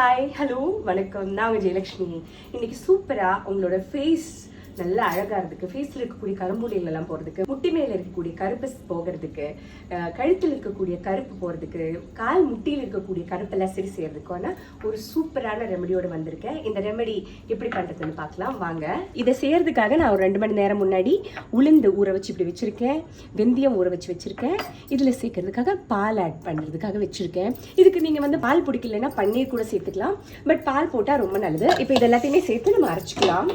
Hi hello வணக்கம். நான் உங்கள் ஜெயலக்ஷ்மி. இன்னைக்கு சூப்பராக உங்களோட ஃபேஸ் நல்லா அழகா இருக்கு. ஃபேஸில் இருக்கக்கூடிய கரும்புலிகள் எல்லாம் போகிறதுக்கு முட்டி மேல இருக்கக்கூடிய கருப்பு போகிறதுக்கு கழுத்தில் இருக்கக்கூடிய கருப்பு போகிறதுக்கு கால் முட்டியில் இருக்கக்கூடிய கருப்பெல்லாம் சரி செய்யறதுக்கான ஒரு சூப்பரான ரெமடியோட வந்திருக்கேன். இந்த ரெமடி எப்படி பண்ணுறதுன்னு பார்க்கலாம். வாங்க. இதை செய்யறதுக்காக நான் ஒரு ரெண்டு மணி நேரம் முன்னாடி உளுந்து ஊற வச்சு இப்படி வச்சிருக்கேன். வெந்தயம் ஊற வச்சு வச்சிருக்கேன். இதில் சேர்க்கறதுக்காக பால் ஆட் பண்ணுறதுக்காக வச்சிருக்கேன். இதுக்கு நீங்கள் வந்து பால் பிடிக்கலன்னா பன்னீர் கூட சேர்த்துக்கலாம். பட் பால் போட்டால் ரொம்ப நல்லது. இப்போ இது எல்லாத்தையுமே சேர்த்து நம்ம அரைச்சிக்கலாம்.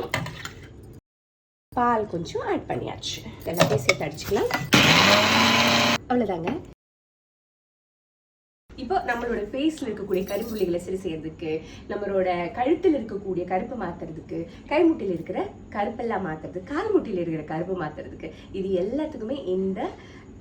பால் கொஞ்சம் ஆட் பண்ணியாச்சு. எல்லாத்தையும் சேர்த்து அடிச்சுக்கலாம். அவ்வளோதாங்க இப்போ நம்மளோட ஃபேஸ்ல இருக்கக்கூடிய கருப்புள்ளிகளை சரி செய்யறதுக்கு நம்மளோட கழுத்தில் இருக்கக்கூடிய கருப்பு மாத்துறதுக்கு கைமுட்டியில் இருக்கிற கருப்பெல்லாம் மாற்றுறதுக்கு கால்முட்டியில் இருக்கிற கருப்பு மாத்துறதுக்கு இது எல்லாத்துக்குமே இந்த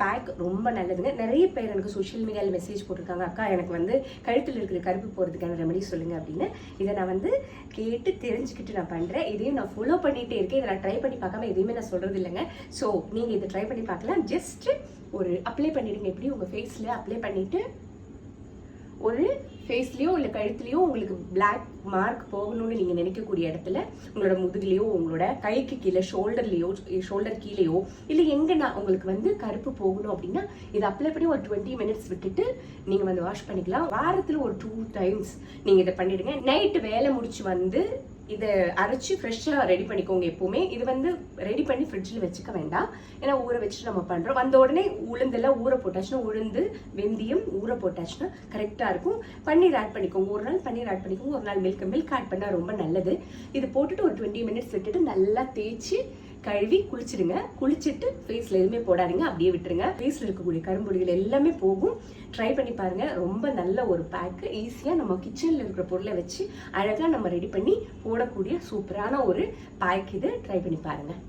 பேக் ரொம்ப நல்லதுங்க. நிறைய பேர் எனக்கு சோஷியல் மீடியாவில் மெசேஜ் போட்டிருக்காங்க. அக்கா எனக்கு வந்து கழுத்தில் இருக்கிற கருப்பு போகிறதுக்கான ரெமடி சொல்லுங்கள் அப்படின்னு. இதை நான் வந்து கேட்டு தெரிஞ்சுக்கிட்டு நான் பண்ணுறேன் இதையும் நான் ஃபாலோ பண்ணிகிட்டே இருக்கேன். இதை நான் ட்ரை பண்ணி பார்க்காம எதையுமே நான் சொல்கிறது இல்லைங்க. ஸோ நீங்கள் இதை ட்ரை பண்ணி பார்க்கலாம். ஜஸ்ட்டு ஒரு அப்ளை பண்ணிவிடுங்க எப்படி உங்கள் ஃபேஸில் அப்ளை பண்ணிவிட்டு ஒரு ஃபேஸ்லேயோ இல்லை கழுத்துலையோ உங்களுக்கு பிளாக் மார்க் போகணும்னு நீங்கள் நினைக்கக்கூடிய இடத்துல உங்களோட முதுகுலையோ உங்களோட கைக்கு கீழே ஷோல்டர்லேயோ ஷோல்டர் கீழேயோ இல்லை எங்கன்னா உங்களுக்கு வந்து கருப்பு போகணும் அப்படின்னா இதை அப்ளை பண்ணி ஒரு டுவெண்ட்டி மினிட்ஸ் விட்டுட்டு நீங்கள் வந்து வாஷ் பண்ணிக்கலாம். வாரத்தில் ஒரு டூ டைம்ஸ் நீங்கள் இதை பண்ணிவிடுங்க நைட்டு வேலை முடிச்சு வந்து இதை அரைச்சி ஃப்ரெஷ்ஷாக ரெடி பண்ணிக்கோங்க எப்போவுமே. இது வந்து ரெடி பண்ணி ஃப்ரிட்ஜில் வச்சுக்க வேண்டாம். ஏன்னா ஊற வச்சுட்டு நம்ம பண்ணுறோம் வந்த உடனே உளுந்தெல்லாம் ஊற போட்டாச்சுன்னா உளுந்து வெந்தயம் ஊற போட்டாச்சுன்னா கரெக்டாக இருக்கும். பன்னீர் ஆட் பண்ணிக்கோங்க. ஒரு நாள் பன்னீர் ஆட் பண்ணிக்கோங்க. ஒரு நாள் மில்க் மில்க் ஆட் பண்ணால் ரொம்ப நல்லது. இது போட்டுட்டு ஒரு டுவெண்ட்டி மினிட்ஸ் விட்டுட்டு நல்லா தேய்ச்சி கழுவி குளிச்சிடுங்க. குளிச்சுட்டு ஃபேஸில் எதுவுமே போடாதீங்க. அப்படியே விட்டுருங்க. ஃபேஸில் இருக்கக்கூடிய கரும்புடிகள் எல்லாமே போகும். ட்ரை பண்ணி பாருங்கள் ரொம்ப நல்ல ஒரு பேக்கு ஈஸியாக நம்ம கிச்சனில் இருக்கிற பொருளை வச்சு அழகாக நம்ம ரெடி பண்ணி போடக்கூடிய சூப்பரான ஒரு பேக் இது. ட்ரை பண்ணி பாருங்கள்